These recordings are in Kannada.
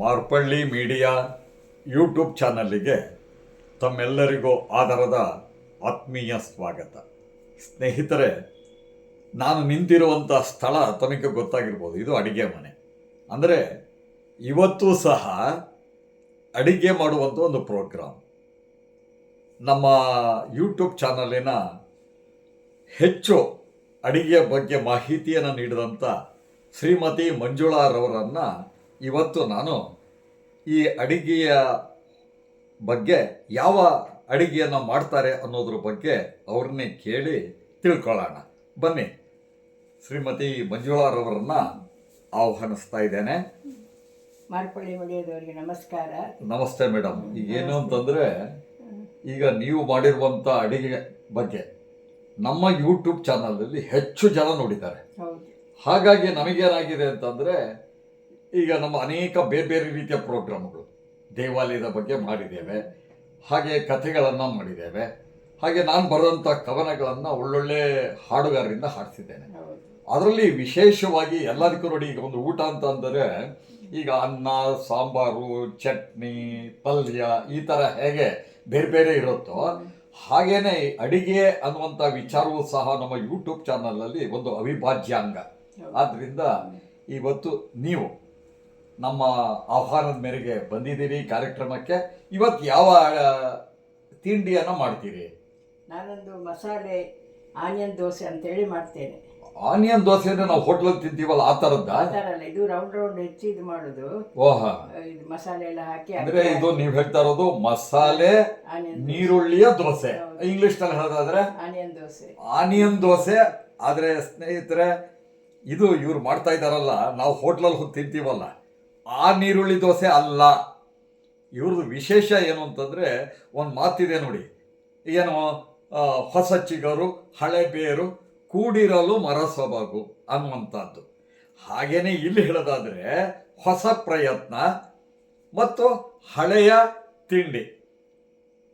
ಮಾರ್ಪಳ್ಳಿ ಮೀಡಿಯಾ ಯೂಟ್ಯೂಬ್ ಚಾನಲ್ಲಿಗೆ ತಮ್ಮೆಲ್ಲರಿಗೂ ಆಧಾರದ ಆತ್ಮೀಯ ಸ್ವಾಗತ. ಸ್ನೇಹಿತರೆ, ನಾನು ನಿಂತಿರುವಂಥ ಸ್ಥಳ ತಮಗೆ ಗೊತ್ತಾಗಿರ್ಬೋದು. ಇದು ಅಡಿಗೆ ಮನೆ. ಅಂದರೆ ಇವತ್ತು ಸಹ ಅಡಿಗೆ ಮಾಡುವಂಥ ಒಂದು ಪ್ರೋಗ್ರಾಮ್. ನಮ್ಮ ಯೂಟ್ಯೂಬ್ ಚಾನಲಿನ ಹೆಚ್ಚು ಅಡಿಗೆಯ ಬಗ್ಗೆ ಮಾಹಿತಿಯನ್ನು ನೀಡಿದಂಥ ಶ್ರೀಮತಿ ಮಂಜುಳಾರವರನ್ನು ಇವತ್ತು ನಾನು ಈ ಅಡಿಗೆಯ ಬಗ್ಗೆ ಯಾವ ಅಡಿಗೆಯನ್ನು ಮಾಡ್ತಾರೆ ಅನ್ನೋದ್ರ ಬಗ್ಗೆ ಅವ್ರನ್ನೇ ಕೇಳಿ ತಿಳ್ಕೊಳ್ಳೋಣ. ಬನ್ನಿ. ಶ್ರೀಮತಿ ಮಂಜುಳಾರವರನ್ನ ಆಹ್ವಾನಿಸ್ತಾ ಇದ್ದೇನೆ. ಮಾರ್ಕೊಳ್ಳಿ ಒಳ್ಳೆಯದವರಿಗೆ ನಮಸ್ಕಾರ. ನಮಸ್ತೆ ಮೇಡಮ್ ಈಗ ಏನು ಅಂತಂದರೆ ಈಗ ನೀವು ಮಾಡಿರುವಂಥ ಅಡಿಗೆ ಬಗ್ಗೆ ನಮ್ಮ ಯೂಟ್ಯೂಬ್ ಚಾನಲಲ್ಲಿ ಹೆಚ್ಚು ಜನ ನೋಡಿದ್ದಾರೆ. ಹಾಗಾಗಿ ನಮಗೇನಾಗಿದೆ ಅಂತಂದರೆ ಈಗ ನಮ್ಮ ಅನೇಕ ಬೇರೆ ಬೇರೆ ರೀತಿಯ ಪ್ರೋಗ್ರಾಮ್ಗಳು ದೇವಾಲಯದ ಬಗ್ಗೆ ಮಾಡಿದ್ದೇವೆ ಹಾಗೆ ಕಥೆಗಳನ್ನು ಮಾಡಿದ್ದೇವೆ ಹಾಗೆ ನಾನು ಬರೆದಂಥ ಕವನಗಳನ್ನು ಒಳ್ಳೊಳ್ಳೆ ಹಾಡುಗಾರರಿಂದ ಹಾಡಿಸಿದ್ದೇನೆ ಅದರಲ್ಲಿ ವಿಶೇಷವಾಗಿ ಎಲ್ಲದಕ್ಕೂ ನೋಡಿ ಈಗ ಒಂದು ಊಟ ಅಂತ ಅಂದರೆ ಈಗ ಅನ್ನ ಸಾಂಬಾರು ಚಟ್ನಿ ಪಲ್ಯ ಈ ಥರ ಹೇಗೆ ಬೇರೆ ಬೇರೆ ಇರುತ್ತೋ ಹಾಗೇನೆ ಅಡಿಗೆ ಅನ್ನುವಂಥ ವಿಚಾರವೂ ಸಹ ನಮ್ಮ ಯೂಟ್ಯೂಬ್ ಚಾನಲಲ್ಲಿ ಒಂದು ಅವಿಭಾಜ್ಯ ಅಂಗ. ಆದ್ದರಿಂದ ಇವತ್ತು ನೀವು ನಮ್ಮ ಆಹ್ವಾನದ ಮೇರೆಗೆ ಬಂದಿದ್ದೀರಿ ಕಾರ್ಯಕ್ರಮಕ್ಕೆ. ಇವತ್ತು ಯಾವ ತಿಂಡಿಯನ್ನು ಮಾಡ್ತೀರಿ? ನಾನೊಂದು ಮಸಾಲೆ ಆನಿಯನ್ ದೋಸೆ ಅಂತೇಳಿ ಮಾಡ್ತೇನೆ. ಆನಿಯನ್ ದೋಸೆ ಅಂದ್ರೆ ನಾವು ಹೋಟ್ಲಲ್ಲಿ ತಿಂತೀವಲ್ಲ ಆ ಥರದ್ದ? ಆ ಥರ ಅಲ್ಲ ಇದು ರೌಂಡ್ ರೌಂಡ್ ಹೆಚ್ಚಿ ಇದು ಮಾಡೋದು. ಓಹ. ಇದು ಮಸಾಲೆ ಎಲ್ಲ ಹಾಕಿ ಅಂದ್ರೆ ಇದು ನೀವು ಹೇಳ್ತಾ ಇರೋದು ಮಸಾಲೆ ಆನಿಯನ್ ನೀರುಳ್ಳಿಯ ದೋಸೆ. ಇಂಗ್ಲಿಷ್ನಲ್ಲಿ ಹೇಳೋದಾದ್ರೆ? ಆನಿಯನ್ ದೋಸೆ. ಆನಿಯನ್ ದೋಸೆ ಆದ್ರೆ ಸ್ನೇಹಿತರೆ ಇದು ಇವ್ರು ಮಾಡ್ತಾ ಇದಾರಲ್ಲ ನಾವು ಹೋಟ್ಲಲ್ಲಿ ಹೋಗಿ ತಿಂತೀವಲ್ಲ. ಆ ನೀರುಳ್ಳಿ ದೋಸೆ ಅಲ್ಲ. ಇವ್ರದ್ದು ವಿಶೇಷ ಏನು ಅಂತಂದರೆ ಒಂದು ಮಾತಿದೆ ನೋಡಿ. ಏನು ಹೊಸ ಚಿಗರು, ಹಳೆ ಬೇರು, ಕೂಡಿರಲು ಮರ ಸೊಬಗು ಅನ್ನುವಂಥದ್ದು. ಹಾಗೇನೆ ಇಲ್ಲಿ ಹೇಳೋದಾದರೆ ಹೊಸ ಪ್ರಯತ್ನ ಮತ್ತು ಹಳೆಯ ತಿಂಡಿ.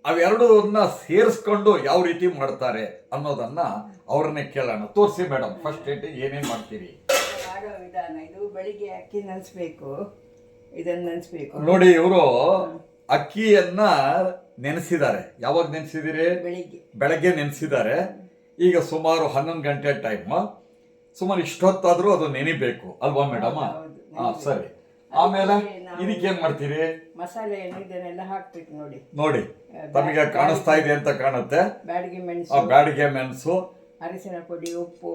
ಅವೆರಡನ್ನ ಸೇರಿಸ್ಕೊಂಡು ಯಾವ ರೀತಿ ಮಾಡ್ತಾರೆ ಅನ್ನೋದನ್ನ ಅವ್ರನ್ನೇ ಕೇಳೋಣ. ತೋರಿಸಿ ಮೇಡಮ್ ಫಸ್ಟ್ ಏನೇನು ಮಾಡ್ತೀರಿ? ಮಾಡೋ ವಿಧಾನ ಇದು ಬೆಳಿಗ್ಗೆ ಅಕ್ಕಿ ನೆನೆಸ್ಬೇಕು. ಇದನ್ನ ನೆನೆಸ್ಬೇಕು. ನೋಡಿ ಇವರು ಅಕ್ಕಿಯನ್ನ ನೆನೆಸಿದ್ದಾರೆ. ಯಾವಾಗ ನೆನೆಸಿದಿರಿ? ಬೆಳಿಗ್ಗೆ. ಬೆಳಗ್ಗೆ ನೆನೆಸಿದ್ದಾರೆ. ಈಗ ಸುಮಾರು ಹನ್ನೊಂದು ಗಂಟೆ ಟೈಮ್ ಸುಮಾರು ಇಷ್ಟೊತ್ತಾದ್ರೂ ಅದು ನೆನಿಬೇಕು. ಅಲ್ವಾ ಮೇಡಮ್ ಹಾ ಸರಿ. ಆಮೇಲೆ ಇದಕ್ಕೆ ಏನ್ ಮಾಡ್ತೀರಿ? ಮಸಾಲೆ ಇದನ್ನೆಲ್ಲ ಹಾಕ್ಬೇಕು ನೋಡಿ. ನೋಡಿ ತಮಗೆ ಕಾಣಿಸ್ತಾ ಇದೆ ಅಂತ ಕಾಣುತ್ತೆ. ಬ್ಯಾಡಿಗೆ ಮೆಣಸು ಬ್ಯಾಡಿಗೆ ಮೆಣಸು. ಅರಿಶಿನ ಪುಡಿ ಉಪ್ಪು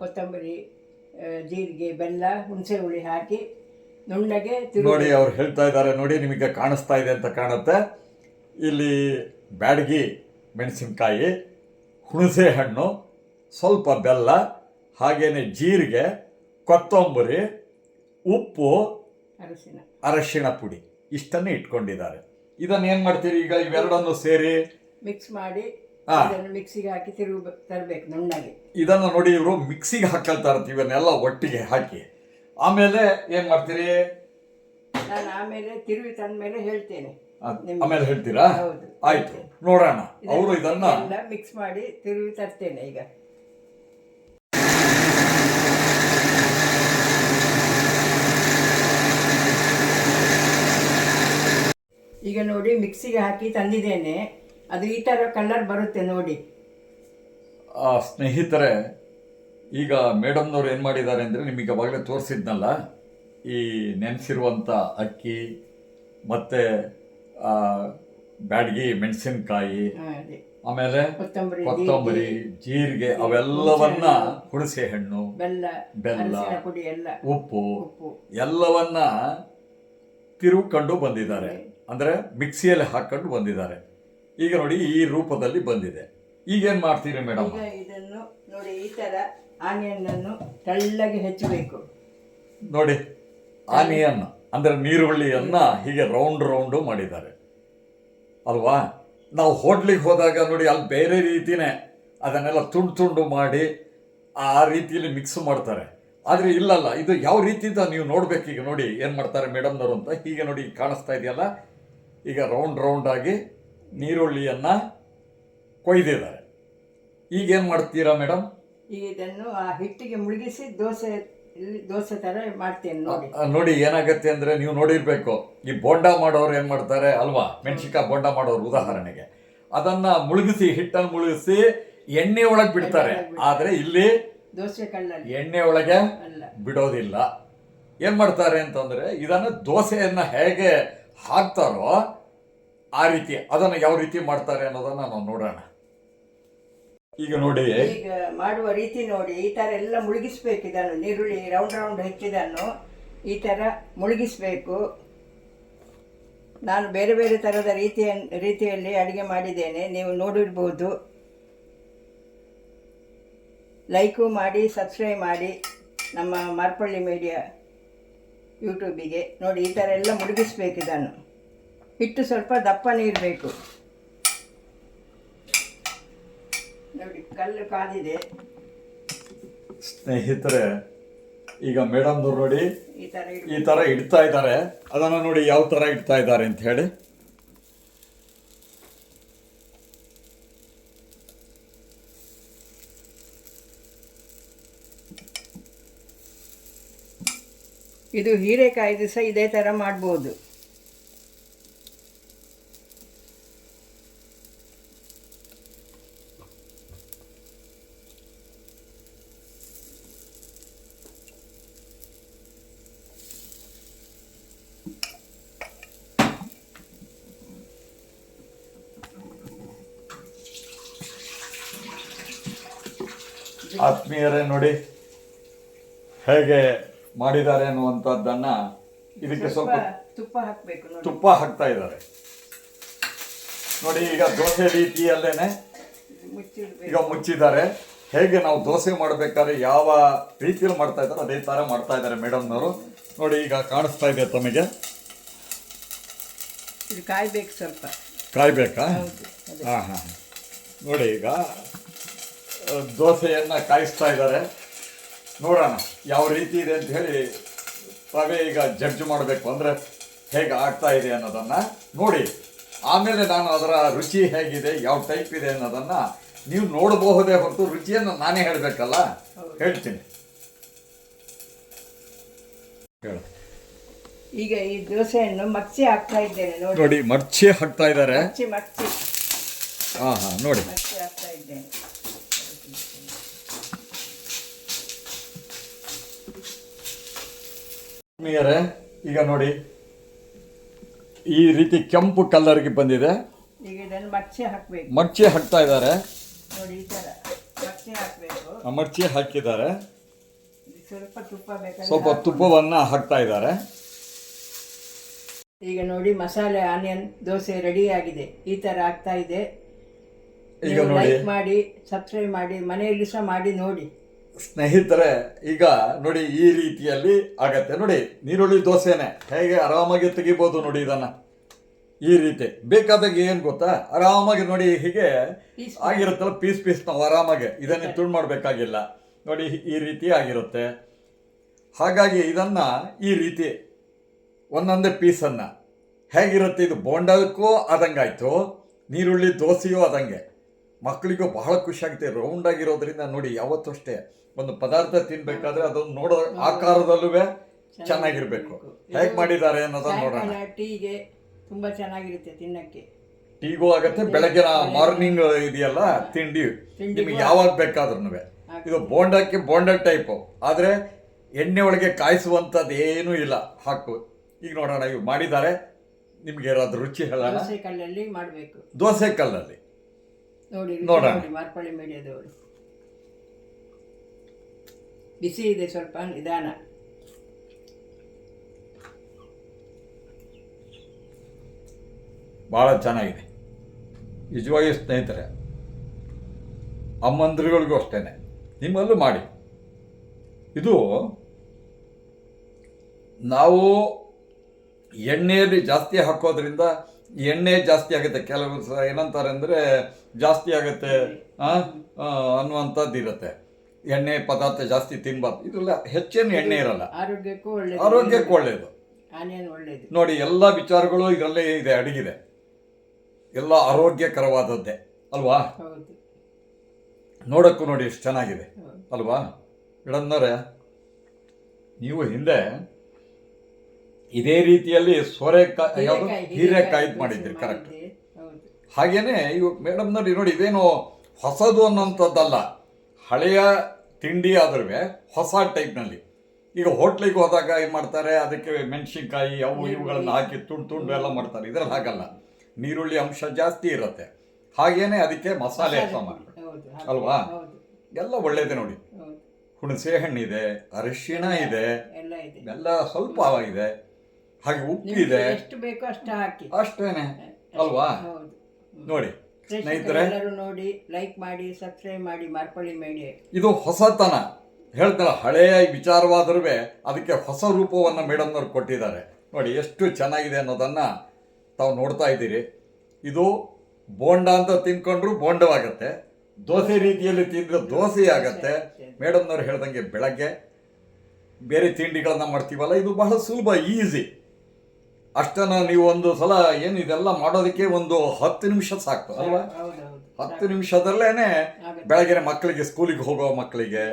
ಕೊತ್ತಂಬರಿ. ಜೀರಿಗೆ ಬೆಲ್ಲ ಹುಣಸೆ ಹುಳಿ ಹಾಕಿ ನುಣ್ಣಗೆ ನೋಡಿ ಅವ್ರು ಹೇಳ್ತಾ ಇದ್ದಾರೆ. ನೋಡಿ ನಿಮಗೆ ಕಾಣಿಸ್ತಾ ಇದೆ ಅಂತ ಕಾಣುತ್ತೆ. ಇಲ್ಲಿ ಬ್ಯಾಡಗಿ ಮೆಣಸಿನಕಾಯಿ ಹುಣಸೆ ಹಣ್ಣು ಸ್ವಲ್ಪ ಬೆಲ್ಲ ಹಾಗೇನೆ ಜೀರಿಗೆ ಕೊತ್ತಂಬರಿ ಉಪ್ಪು ಅರಸಿನ ಅರಶಿಣ ಪುಡಿ. ಇಷ್ಟನ್ನೇ ಇಟ್ಕೊಂಡಿದ್ದಾರೆ. ಇದನ್ನ ಏನು ಮಾಡ್ತೀರಿ ಈಗ ಇವೆರಡನ್ನು ಸೇರಿ? ಮಿಕ್ಸ್ ಮಾಡಿ. ಇದನ್ನು ಮಿಕ್ಸಿಗೆ ಹಾಕಿ ತಿರುಗಿ ತರಬೇಕು ನುಣ್ಣಗೆ. ಇದನ್ನು ನೋಡಿ ಇವರು ಮಿಕ್ಸಿಗೆ ಹಾಕೊಳ್ತಾ ಇರ್ತೀವಿ ಇವನ್ನೆಲ್ಲ ಒಟ್ಟಿಗೆ ಹಾಕಿ. ಆಮೇಲೆ ಏನು ಮಾಡ್ತೀರಿ? ನಾನು ಆಮೇಲೆ ತಿರುವಿ ತಂದ ಮೇಲೆ ಹೇಳ್ತೇನೆ. ಆಮೇಲೆ ಹೇಳ್ತೀರಾ? ಹೌದು. ಆಯ್ತು ನೋಡೋಣ. ಅವರು ಇದನ್ನ ಮಿಕ್ಸ್ ಮಾಡಿ ತಿರುವಿ ತರ್ತೇನೆ ಈಗ. ಈಗ ನೋಡಿ ಮಿಕ್ಸಿಗೆ ಹಾಕಿ ತಂದಿದ್ದೇನೆ. ಅದು ಈ ಥರ ಕಲರ್ ಬರುತ್ತೆ ನೋಡಿ. ಆ ಸ್ನೇಹಿತರೆ ಈಗ ಮೇಡಮ್ನವ್ರು ಏನು ಮಾಡಿದ್ದಾರೆ ಅಂದರೆ ನಿಮಗೆ ಅವಾಗಲೇ ತೋರಿಸಿದ್ನಲ್ಲ ಈ ನೆನೆಸಿರುವಂಥ ಅಕ್ಕಿ ಮತ್ತು ಬ್ಯಾಡ್ಗಿ ಮೆಣಸಿನಕಾಯಿ ಆಮೇಲೆ ಕೊತ್ತಂಬರಿ ಕೊತ್ತಂಬರಿ ಜೀರಿಗೆ. ಅವೆಲ್ಲವನ್ನ ಹುಣಸೆ ಹಣ್ಣು ಬೆಲ್ಲ ಬೆಲ್ಲ ಉಪ್ಪು ಎಲ್ಲವನ್ನ ತಿರುಕೊಂಡು ಬಂದಿದ್ದಾರೆ. ಅಂದರೆ ಮಿಕ್ಸಿಯಲ್ಲಿ ಹಾಕೊಂಡು ಬಂದಿದ್ದಾರೆ. ಈಗ ನೋಡಿ ಈ ರೂಪದಲ್ಲಿ ಬಂದಿದೆ. ಈಗೇನು ಮಾಡ್ತೀರಿ ಮೇಡಮ್? ಈಗ ಇದನ್ನು ನೋಡಿ ಈ ತರ ಆನಿಯನ್ ಅನ್ನು ತೆಳ್ಳಗೆ ಹೆಚ್ಚಬೇಕು. ನೋಡಿ ಆನಿಯನ್ ಅಂದರೆ ನೀರುಳ್ಳಿಯನ್ನ ಹೀಗೆ ರೌಂಡ್ ರೌಂಡು ಮಾಡಿದ್ದಾರೆ. ಅಲ್ವಾ? ನಾವು ಹೋಟ್ಲಿಗೆ ಹೋದಾಗ ನೋಡಿ ಅಲ್ಲಿ ಬೇರೆ ರೀತಿನೇ ಅದನ್ನೆಲ್ಲ ತುಂಡು ತುಂಡು ಮಾಡಿ ಆ ರೀತಿಯಲ್ಲಿ ಮಿಕ್ಸ್ ಮಾಡ್ತಾರೆ. ಆದರೆ ಇಲ್ಲಲ್ಲ ಇದು ಯಾವ ರೀತಿ ಅಂತ ನೀವು ನೋಡ್ಬೇಕು ಈಗ ನೋಡಿ ಏನು ಮಾಡ್ತಾರೆ ಮೇಡಮ್ನವರು ಅಂತ. ಹೀಗೆ ನೋಡಿ ಕಾಣಿಸ್ತಾ ಇದೆಯಲ್ಲ? ಈಗ ರೌಂಡ್ ರೌಂಡಾಗಿ ಆಗಿ ನೀರುಳ್ಳಿಯನ್ನ ಕೊಯ್ದಿದ್ದಾರೆ. ಈಗ ಏನು ಮಾಡ್ತೀರಾ ಮೇಡಮ್ ಈಗ ಇದನ್ನು ಆ ಹಿಟ್ಟಿಗೆ ಮುಳುಗಿಸಿ ದೋಸೆ ಇಲ್ಲಿ ದೋಸೆ ಥರ ಮಾಡ್ತೀನಿ ನೋಡಿ. ನೋಡಿ ಏನಾಗತ್ತೆ ಅಂದ್ರೆ ನೀವು ನೋಡಿರಬೇಕು ಈ ಬೋಂಡ ಮಾಡೋರು ಏನು ಮಾಡ್ತಾರೆ ಅಲ್ವಾ? ಮೆಣಸಿಕಾಯಿ ಬೋಂಡ ಮಾಡೋರು ಉದಾಹರಣೆಗೆ. ಅದನ್ನು ಮುಳುಗಿಸಿ ಹಿಟ್ಟನ್ನು ಮುಳುಗಿಸಿ ಎಣ್ಣೆ ಒಳಗೆ ಬಿಡ್ತಾರೆ. ಆದ್ರೆ ಇಲ್ಲಿ ದೋಸೆ ಕಲ್ಲಲ್ಲಿ. ಎಣ್ಣೆ ಒಳಗೆ ಬಿಡೋದಿಲ್ಲ. ಏನು ಮಾಡ್ತಾರೆ ಅಂತಂದರೆ ಇದನ್ನು ದೋಸೆಯನ್ನು ಹೇಗೆ ಹಾಕ್ತಾರೋ ಆ ರೀತಿ, ಅದನ್ನ ಯಾವ ರೀತಿ ಮಾಡ್ತಾರೆ ಅನ್ನೋದನ್ನ ನಾವು ನೋಡೋಣ. ಈಗ ನೋಡಿ. ಈಗ ಮಾಡುವ ರೀತಿ ನೋಡಿ, ಈ ಥರ ಎಲ್ಲ ಮುಳುಗಿಸ್ಬೇಕು ಇದನ್ನು, ನೀರುಳ್ಳಿ ರೌಂಡ್ ರೌಂಡ್ ಹೆಚ್ಚಿದನ್ನು ಈ ಥರ ಮುಳುಗಿಸ್ಬೇಕು. ನಾನು ಬೇರೆ ಬೇರೆ ಥರದ ರೀತಿಯ, ರೀತಿಯಲ್ಲಿ ಅಡುಗೆ ಮಾಡಿದ್ದೇನೆ, ನೀವು ನೋಡಿರ್ಬೋದು. ಲೈಕು ಮಾಡಿ, ಸಬ್ಸ್ಕ್ರೈಬ್ ಮಾಡಿ ನಮ್ಮ ಮಾರ್ಪಳ್ಳಿ ಮೀಡಿಯಾ ಯೂಟ್ಯೂಬಿಗೆ ನೋಡಿ, ಈ ಥರ ಎಲ್ಲ ಮುಳುಗಿಸ್ಬೇಕು ಇದನ್ನು. ಹಿಟ್ಟು ಸ್ವಲ್ಪ ದಪ್ಪನೇ ಇರಬೇಕು ನೋಡಿ ಕಲ್ಲು ಕಾದಿದೆ. ಸ್ನೇಹಿತರೆ ಈಗ ಮೇಡಮ್ ನೋಡಿ ಈ ಥರ ಈ. ತರ ಇಡ್ತಾ ಇದ್ದಾರೆ. ಅದನ್ನ ನೋಡಿ ಯಾವ ತರ ಇಡ್ತಾ ಇದ್ದಾರೆ ಅಂತ ಹೇಳಿ. ಇದು ಹೀರೆಕಾಯಿ ದಿವಸ ಇದೇ ಥರ ಮಾಡ್ಬೋದು. ಆತ್ಮೀಯರೇ ನೋಡಿ ಹೇಗೆ ಮಾಡಿದ್ದಾರೆ ಅನ್ನುವಂಥದ್ದನ್ನು ಇದಕ್ಕೆ ಸ್ವಲ್ಪ ತುಪ್ಪ ಹಾಕಬೇಕು ತುಪ್ಪ ಹಾಕ್ತಾ ಇದ್ದಾರೆ. ನೋಡಿ ಈಗ ದೋಸೆ ರೀತಿಯಲ್ಲೇನೆ ಈಗ ಮುಚ್ಚಿದ್ದಾರೆ. ಹೇಗೆ ನಾವು ದೋಸೆ ಮಾಡಬೇಕಾದ್ರೆ ಯಾವ ರೀತಿಯಲ್ಲಿ ಮಾಡ್ತಾ ಇದ್ದಾರೆ ಅದೇ ತರ ಮಾಡ್ತಾ ಇದ್ದಾರೆ ಮೇಡಮ್ನವರು ನೋಡಿ ಈಗ ಕಾಣಿಸ್ತಾ ಇದೆ ತಮಗೆ. ಕಾಯ್ಬೇಕು ಸ್ವಲ್ಪ. ಕಾಯ್ಬೇಕಾ? ಹಾಂ ಹಾಂ. ನೋಡಿ ಈಗ ದೋಸೆಯನ್ನ ಕಾಯಿಸ್ತಾ ಇದ್ದಾರೆ. ನೋಡೋಣ ಯಾವ ರೀತಿ ಇದೆ ಅಂತ ಹೇಳಿ ತಾವೇ ಈಗ ಜಡ್ಜ್ ಮಾಡಬೇಕು ಅಂದರೆ ಹೇಗೆ ಆಗ್ತಾ ಇದೆ ಅನ್ನೋದನ್ನ ನೋಡಿ. ಆಮೇಲೆ ನಾನು ಅದರ ರುಚಿ ಹೇಗಿದೆ ಯಾವ ಟೈಪ್ ಇದೆ ಅನ್ನೋದನ್ನ ನೀವು ನೋಡಬಹುದೇ ಹೊರತು ರುಚಿಯನ್ನು ನಾನೇ ಹೇಳಬೇಕಲ್ಲ? ಹೇಳ್ತೀನಿ. ಹೇಳು. ಈಗ ಈ ದೋಸೆಯನ್ನು ಮರ್ಚಿ ಹಾಕ್ತಾ ಇದ್ದೇನೆ ನೋಡಿ. ನೋಡಿ ಮರ್ಚಿ ಹಾಕ್ತಾ ಇದ್ದಾರೆ. ಮಗ್ಚಿ ಮಗ್ಚಿ. ಹಾಂ ಹಾಂ ನೋಡಿ. ಮರ್ಚಿ ಹಾಕ್ತಾ ಇದ್ದೇನೆ. ಆತ್ಮೀಯರೇ ಈಗ ನೋಡಿ. ಈ ರೀತಿ ಕೆಂಪು ಕಲ್ಲರ್ಗೆ ಬಂದಿದೆ. ಈಗ ಇದನ್ನು ಮಚ್ಚಿ ಹಾಕಬೇಕು. ಮಡ್ಚಿ ಹಾಕ್ತಾ ಇದ್ದಾರೆ. ನೋಡಿ ಈ ಥರ ಹಾಕಬೇಕು. ಆ ಮರ್ಚಿ ಹಾಕಿದ್ದಾರೆ. ಸ್ವಲ್ಪ ತುಪ್ಪ ಬೇಕಾದ್ರೆ ಸ್ವಲ್ಪ. ತುಪ್ಪವನ್ನ ಹಾಕ್ತಾ ಇದ್ದಾರೆ. ಈಗ ನೋಡಿ ಮಸಾಲೆ ಆನಿಯನ್ ದೋಸೆ ರೆಡಿ ಆಗಿದೆ. ಈ ತರ ಆಗ್ತಾ ಇದೆ. ಈಗ ನೀವು ನೋಡಿ. ಲೈಕ್ ಮಾಡಿ ಸಬ್ಸ್ಕ್ರೈಬ್ ಮಾಡಿ ಮನೆಯಲ್ಲಿ ಸಹ ಮಾಡಿ ನೋಡಿ. ಸ್ನೇಹಿತರೆ ಈಗ ನೋಡಿ ಈ ರೀತಿಯಲ್ಲಿ ಆಗತ್ತೆ. ನೋಡಿ ನೀರುಳ್ಳಿ ದೋಸೆನೆ ಹೇಗೆ ಆರಾಮಾಗಿ ತೆಗಿಬೋದು ನೋಡಿ ಇದನ್ನ. ಈ ರೀತಿ. ಬೇಕಾದಾಗ ಏನ್ ಗೊತ್ತಾ? ಆರಾಮಾಗಿ ನೋಡಿ ಹೀಗೆ ಆಗಿರುತ್ತಲ್ಲ ಪೀಸ್ ಪೀಸ್ ನಾವು ಆರಾಮಾಗಿ ಇದನ್ನೇ ತುಂಡು ಮಾಡಬೇಕಾಗಿಲ್ಲ. ನೋಡಿ ಈ ರೀತಿ ಆಗಿರುತ್ತೆ. ಹಾಗಾಗಿ ಇದನ್ನ ಈ ರೀತಿ ಒಂದೊಂದೇ ಪೀಸನ್ನು ಹೇಗಿರುತ್ತೆ ಇದು? ಬೋಂಡಕ್ಕೂ ಆದಂಗಾಯಿತು ನೀರುಳ್ಳಿ ದೋಸೆಯೂ ಆದಂಗೆ. ಮಕ್ಕಳಿಗೂ ಬಹಳ ಖುಷಿ ಆಗುತ್ತೆ ರೌಂಡ್ ಆಗಿರೋದ್ರಿಂದ ನೋಡಿ ಯಾವತ್ತೂ ಅಷ್ಟೇ. ಒಂದು ಪದಾರ್ಥ ತಿನ್ಬೇಕಾದ್ರೆ ಅದನ್ನು ನೋಡೋ ಆಕಾರದಲ್ಲೂ ಚೆನ್ನಾಗಿರ್ಬೇಕು. ಹೇಗೆ ಮಾಡಿದ್ದಾರೆ ಅನ್ನೋದನ್ನ ನೋಡೋಣ. ಟೀಗೆ ತುಂಬಾ ಚೆನ್ನಾಗಿರುತ್ತೆ ತಿನ್ನಕ್ಕೆ. ಟೀಗೂ ಆಗತ್ತೆ ಬೆಳಗ್ಗೆ ಮಾರ್ನಿಂಗ್ ಇದೆಯಲ್ಲ ತಿಂಡಿ. ನಿಮಗೆ ಯಾವಾಗ ಬೇಕಾದ್ರೂ ಇದು ಬೋಂಡಕ್ಕೆ ಬೋಂಡ ಟೈಪು. ಆದರೆ ಎಣ್ಣೆ ಒಳಗೆ ಕಾಯಿಸುವಂಥದ್ದು ಏನೂ ಇಲ್ಲ. ಹಾಕು. ಈಗ ನೋಡೋಣ ಇವು ಮಾಡಿದ್ದಾರೆ. ನಿಮ್ಗೆ ಏನಾದ್ರು ರುಚಿ ಹೇಳೋಣ. ದೋಸೆ ಕಲ್ಲಲ್ಲಿ ಮಾಡಬೇಕು. ದೋಸೆ ಕಲ್ಲಲ್ಲಿ. ನೋಡಿ ನೋಡೋಣ. ಮೀಡಿಯಾದವರು ಬಿಸಿ ಇದೆ, ಸ್ವಲ್ಪ ನಿಧಾನ. ಭಾಳ ಚೆನ್ನಾಗಿದೆ. ನಿಜವಾಗಿ ಸ್ನೇಹಿತರೆ, ಅಮ್ಮಂದ್ರಿಗಳಿಗೂ ಅಷ್ಟೇ ನಿಮ್ಮಲ್ಲೂ ಮಾಡಿ. ಇದು ನಾವು ಎಣ್ಣೆಯಲ್ಲಿ ಜಾಸ್ತಿ ಹಾಕೋದ್ರಿಂದ ಎಣ್ಣೆ ಜಾಸ್ತಿ ಆಗುತ್ತೆ. ಕೆಲವು ಸಹ ಏನಂತಾರೆ ಅಂದರೆ ಜಾಸ್ತಿ ಆಗುತ್ತೆ ಅನ್ನುವಂಥದ್ದು ಇರುತ್ತೆ ಎಣ್ಣೆ ಪದಾರ್ಥ ಜಾಸ್ತಿ ತಿನ್ಬಾರ್ದು. ಇದೆಲ್ಲ ಹೆಚ್ಚೇನು ಎಣ್ಣೆ ಇರಲ್ಲ. ಆರೋಗ್ಯಕ್ಕೂ ಒಳ್ಳೆಯದು ಆರೋಗ್ಯಕ್ಕೆ ಒಳ್ಳೆಯದು ಆನಿಯನ್ ಒಳ್ಳೆಯದು ನೋಡಿ ಎಲ್ಲ ವಿಚಾರಗಳು ಇದರಲ್ಲೇ ಇದೆ ಅಡಗಿದೆ. ಎಲ್ಲ ಆರೋಗ್ಯಕರವಾದದ್ದೇ. ಅಲ್ವಾ? ಹೌದು. ನೋಡಕ್ಕೂ ನೋಡಿ ಎಷ್ಟು ಚೆನ್ನಾಗಿದೆ. ಅಲ್ವಾ? ಇಡಂದರೆ ನೀವು ಹಿಂದೆ ಇದೇ ರೀತಿಯಲ್ಲಿ ಸೋರೆಕಾಯಿ ಯಾವುದು? ಹೀರೆಕಾಯಿ ಮಾಡಿದ್ದೀರಿ ಕರೆಕ್ಟ್ ಹಾಗೇನೆ ಇವು ಮೇಡಮ್ನಲ್ಲಿ ನೋಡಿ ಇದೇನು ಹೊಸದು ಅನ್ನೋಂಥದ್ದಲ್ಲ ಹಳೆಯ ತಿಂಡಿ ಆದ್ರೂ ಹೊಸ ಟೈಪ್ನಲ್ಲಿ. ಈಗ ಹೋಟ್ಲಿಗೆ ಹೋದಾಗ ಏನು ಮಾಡ್ತಾರೆ ಅದಕ್ಕೆ ಮೆಣಸಿನ್ಕಾಯಿ ಅವು ಇವುಗಳನ್ನು ಹಾಕಿ ತುಂಡು ತುಂಡು ಎಲ್ಲ ಮಾಡ್ತಾರೆ. ಇದರಲ್ಲಿ ಹಾಗಲ್ಲ. ನೀರುಳ್ಳಿ ಅಂಶ ಜಾಸ್ತಿ ಇರುತ್ತೆ. ಹಾಗೇನೆ ಅದಕ್ಕೆ ಮಸಾಲೆ ಸಾಮಾನು ಅಲ್ವಾ? ಎಲ್ಲ ಒಳ್ಳೇದೇ ನೋಡಿ. ಹುಣಸೆ ಹಣ್ಣಿದೆ ಅರಿಶಿಣ ಇದೆ ಎಲ್ಲ ಇದೆ. ಸ್ವಲ್ಪ ಇದೆ. ಹಾಗೆ ಉಪ್ಪು ಹಾಕಿ. ಅಷ್ಟೇನೆ. ಅಲ್ವಾ? ನೋಡಿ. ಸ್ನೇಹಿತರೆ ಎಲ್ಲರೂ ನೋಡಿ ಲೈಕ್ ಮಾಡಿ ಸಬ್ಸ್ಕ್ರೈಬ್ ಮಾಡಿ ಮಾರ್ಪಳ್ಳಿ ಮೀಡಿಯಾ ಇದು ಹೊಸತನ. ಹೇಳ್ತಾರೆ ಹಳೆಯ ವಿಚಾರವಾದರೂ ಅದಕ್ಕೆ ಹೊಸ ರೂಪವನ್ನು ಮೇಡಮ್ನವ್ರು ಕೊಟ್ಟಿದ್ದಾರೆ. ನೋಡಿ ಎಷ್ಟು ಚೆನ್ನಾಗಿದೆ ಅನ್ನೋದನ್ನು ತಾವು ನೋಡ್ತಾ ಇದ್ದೀರಿ. ಇದು ಬೋಂಡ ಅಂತ ತಿನ್ಕೊಂಡ್ರು ಬೋಂಡವಾಗತ್ತೆ. ದೋಸೆ ರೀತಿಯಲ್ಲಿ ತಿಂದರೆ ದೋಸೆ ಆಗತ್ತೆ. ಮೇಡಮ್ನವ್ರು ಹೇಳ್ದಂಗೆ ಬೆಳಗ್ಗೆ. ಬೇರೆ ತಿಂಡಿಗಳನ್ನು ಮಾಡ್ತೀವಲ್ಲ ಇದು ಬಹಳ ಸುಲಭ ಈಸಿ ಅಷ್ಟನ್ನ ನೀವು ಒಂದು ಸಲ ಏನು ಇದೆಲ್ಲ ಮಾಡೋದಕ್ಕೆ ಒಂದು ಹತ್ತು ನಿಮಿಷ ಸಾಕು ಅಲ್ವಾ? ಹತ್ತು ನಿಮಿಷದಲ್ಲೇನೆ. ಬೆಳಗ್ಗೆ ಮಕ್ಕಳಿಗೆ ಸ್ಕೂಲಿಗೆ ಹೋಗೋ ಮಕ್ಕಳಿಗೆ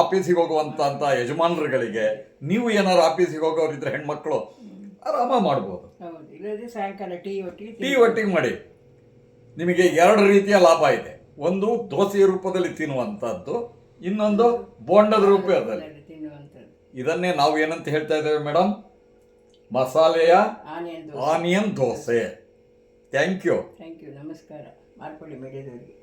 ಆಫೀಸಿಗೆ ಹೋಗುವಂತ ಅಂತ ಯಜಮಾನರುಗಳಿಗೆ ನೀವು ಏನಾರು ಆಫೀಸಿಗೆ ಹೋಗೋರಿದ್ರೆ ಹೆಣ್ಮಕ್ಳು ಆರಾಮ ಮಾಡ್ಬೋದು. ಟೀ ಒಟ್ಟಿಗೆ ಮಾಡಿ. ನಿಮಗೆ ಎರಡು ರೀತಿಯ ಲಾಭ ಇದೆ. ಒಂದು ದೋಸೆಯ ರೂಪದಲ್ಲಿ ತಿನ್ನುವಂಥದ್ದು ಇನ್ನೊಂದು ಬೋಂಡದ ರೂಪದಲ್ಲಿ. ಇದನ್ನೇ ನಾವು ಏನಂತ ಹೇಳ್ತಾ ಇದ್ದೇವೆ madam ಮಸಾಲೆಯ onion dosa. Thank you thank you ನಮಸ್ಕಾರ. ಮಾಡ್ಕೊಳ್ಳಿ ಮೀಡಿಯಾದವರಿಗೆ.